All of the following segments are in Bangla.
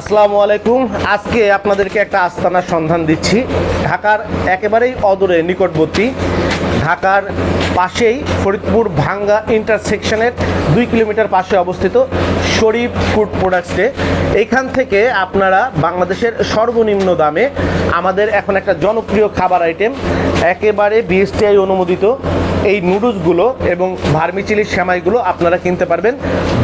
আসসালামু আলাইকুম। আজকে আপনাদেরকে একটা আস্তানার সন্ধান দিচ্ছি। ঢাকার একেবারেই অদূরে নিকটবর্তী ঢাকার পাশেই ফরিদপুর ভাঙ্গা ইন্টারসেকশনের দুই কিলোমিটার পাশে অবস্থিত শরীফ ফুড প্রোডাক্টসে এইখান থেকে আপনারা বাংলাদেশের সর্বনিম্ন দামে আমাদের এখন একটা জনপ্রিয় খাবার আইটেম একেবারে বিএসটিআই অনুমোদিত এই নুডলসগুলো এবং ভার্মিচিলি সেমাইগুলো আপনারা কিনতে পারবেন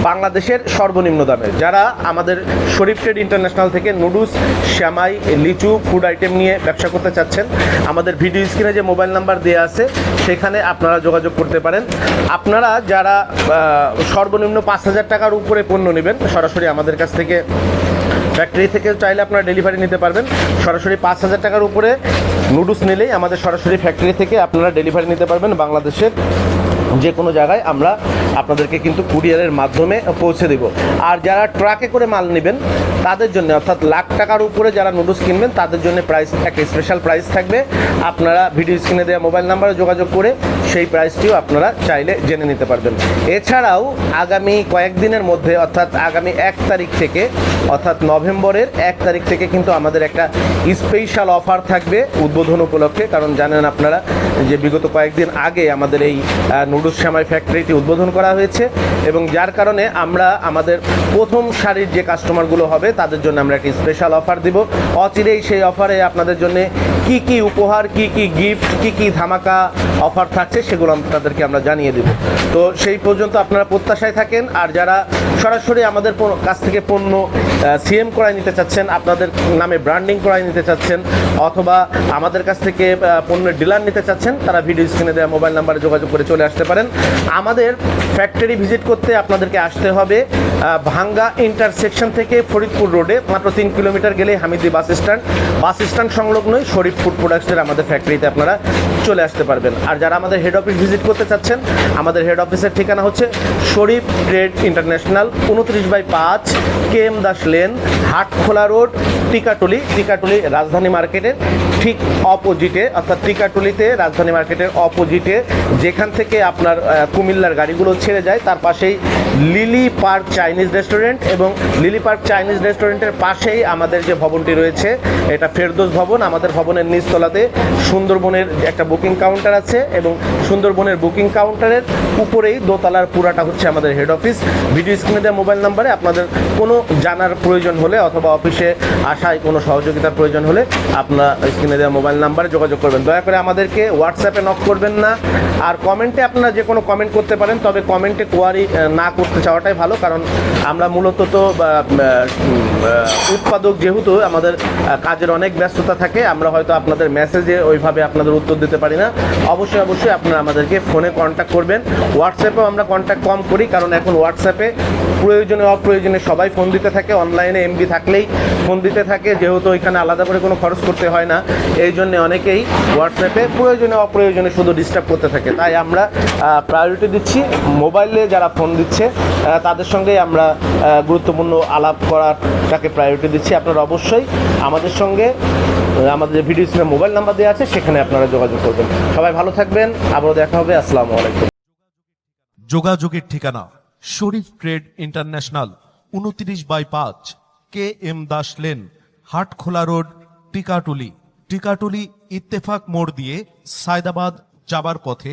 বাংলাদেশের সর্বনিম্ন দামে। যারা আমাদের শরীফ ট্রেড ইন্টারন্যাশনাল থেকে নুডলস সেমাই, লিচু ফুড আইটেম নিয়ে ব্যবসা করতে চাচ্ছেন, আমাদের ভিডিও স্ক্রিনে যে মোবাইল নাম্বার দেওয়া আছে, সেখানে আপনারা যোগাযোগ করতে পারেন। আপনারা যারা সর্বনিম্ন পাঁচ হাজার টাকার উপরে পণ্য নেবেন, সরাসরি আমাদের কাছ থেকে ফ্যাক্টরি থেকে চাইলে আপনারা ডেলিভারি নিতে পারবেন। সরাসরি পাঁচ হাজার টাকার উপরে নুডলস নিলেই আমাদের সরাসরি ফ্যাক্টরি থেকে আপনারা ডেলিভারি নিতে পারবেন বাংলাদেশের যে কোনো জায়গায় আমরা আপনাদেরকে কিন্তু কুরিয়ারের মাধ্যমে পৌঁছে দেব। আর যারা ট্রাকে করে মাল নেবেন, তাদের জন্য, অর্থাৎ লাখ টাকার উপরে যারা নুডলস কিনবেন, তাদের জন্য প্রাইস একটা স্পেশাল প্রাইস থাকবে। আপনারা ভিডিও স্ক্রিনে দেওয়া মোবাইল নাম্বারে যোগাযোগ করে সেই প্রাইসটিও আপনারা চাইলে জেনে নিতে পারবেন। এছাড়াও, আগামী কয়েকদিনের মধ্যে, অর্থাৎ আগামী এক তারিখ থেকে, অর্থাৎ নভেম্বরের এক তারিখ থেকে কিন্তু আমাদের একটা স্পেশাল অফার থাকবে উদ্বোধন উপলক্ষে। কারণ জানেন আপনারা যে বিগত কয়েকদিন আগে আমাদের এই নুডলস শ্যামাই ফ্যাক্টরিটি উদ্বোধন করা হয়েছে এবং যার কারণে আমরা আমাদের প্রথম সারির যে কাস্টমারগুলো হবে, তাদের জন্য আমরা একটি স্পেশাল অফার দিব। অচিরেই সেই অফারে আপনাদের জন্য কি কি উপহার, কি কি গিফট কি কি ধামাকা অফার থাকছে সেগুলো আপনাদেরকে আমরা জানিয়ে দেব। তো সেই পর্যন্ত আপনারা প্রত্যাশায় থাকেন, আর যারা সরাসরি আমাদের কাছ থেকে পণ্য সিএম করায় নিতে চাচ্ছেন, আপনাদের নামে ব্র্যান্ডিং করায় নিতে চাচ্ছেন, অথবা আমাদের কাছ থেকে পণ্যের ডিলার নিতে চাচ্ছেন, তারা ভিডিও স্ক্রিনে দেওয়া মোবাইল নাম্বারে যোগাযোগ করে চলে আসতে পারেন। আমাদের ফ্যাক্টরি ভিজিট করতে আপনাদেরকে আসতে হবে ভাঙ্গা ইন্টারসেকশন থেকে ফরিদপুর রোডে মাত্র তিন কিলোমিটার গেলে Hamidi bus stand bus stand সংলগ্নই Sharif food প্রোডাক্টসের আমাদের ফ্যাক্টরিতে আপনারা চলে আসতে পারবেন। আর যারা আমাদের হেড অফিস ভিজিট করতে চাচ্ছেন, আমাদের হেড অফিসের ঠিকানা হচ্ছে শরীফ ট্রেড ইন্টারন্যাশনাল উনত্রিশ বাই পাঁচ K M Das lane Hatkhola road Tikatuli. Tikatuli Rajdhani মার্কেটের ঠিক অপোজিটে অর্থাৎ টিকাটুলিতে, রাজধানী মার্কেটের অপোজিটে যেখান থেকে আপনার কুমিল্লার গাড়িগুলো ছেড়ে যায়। তার পাশেই লিলি পার্ক চাইনিজ রেস্টুরেন্ট এবং লিলি পার্ক চাইনিজ রেস্টুরেন্টের পাশেই আমাদের যে ভবনটি রয়েছে, এটা ফেরদোস ভবন। আমাদের ভবনের নিচতলাতে সুন্দরবনের একটা বুকিং কাউন্টার আছে এবং সুন্দরবনের বুকিং কাউন্টারের উপরেই দোতলার পুরাটা হচ্ছে আমাদের হেড অফিস। ভিডিও স্ক্রিনে দেওয়া মোবাইল নাম্বারে আপনাদের কোনো জানার প্রয়োজন হলে অথবা অফিসে আসায় কোনো সহযোগিতার প্রয়োজন হলে আপনার স্ক্রিনে দেওয়া মোবাইল নাম্বারে যোগাযোগ করবেন। দয়া করে আমাদেরকে হোয়াটসঅ্যাপে নক করবেন না। আর কমেন্টে আপনারা যে কোনো কমেন্ট করতে পারেন, তবে কমেন্টে কোয়ারি না করতে চাওয়াটাই ভালো, কারণ আমরা মূলত তো উৎপাদক যেহেতু আমাদের কাজের অনেক ব্যস্ততা থাকে, আমরা হয়তো আপনাদের মেসেজে ওইভাবে আপনাদের উত্তর দিতে পারি না। অবশ্যই অবশ্যই আপনারা আমাদেরকে ফোনে কন্ট্যাক্ট করবেন। হোয়াটসঅ্যাপেও আমরা কন্ট্যাক্ট কম করি, কারণ এখন হোয়াটসঅ্যাপে প্রয়োজনে, অপ্রয়োজনে সবাই ফোন দিতে থাকে অনলাইনে এমবি থাকলেই ফোন দিতে থাকে, যেহেতু ওইখানে আলাদা করে কোনো খরচ করতে হয় না। এই জন্য অনেকেই হোয়াটসঅ্যাপে প্রয়োজনে, অপ্রয়োজনে শুধু ডিস্টার্ব করতে থাকে। তাই আমরা প্রায়োরিটি দিচ্ছি। মোবাইলে যারা ফোন দিচ্ছে তাদের সঙ্গেই আমরা গুরুত্বপূর্ণ আলাপ করাটাকে প্রায়োরিটি দিচ্ছি। আপনারা অবশ্যই আমাদের সঙ্গে, আমাদের যে ভিডিও স্ক্রিনে মোবাইল নাম্বার দেওয়া আছে, সেখানে আপনারা যোগাযোগ করবেন। সবাই ভালো থাকবেন, আবারও দেখা হবে, আসসালামু আলাইকুম। যোগাযোগের ঠিকানা, শরীফ ট্রেড ইন্টারন্যাশনাল, উনত্রিশ বাই পাঁচ, K M Das lane, Hatkhola road, Tikatuli. Tikatuli Ittefaq মোড় দিয়ে সায়দাবাদ যাবার পথে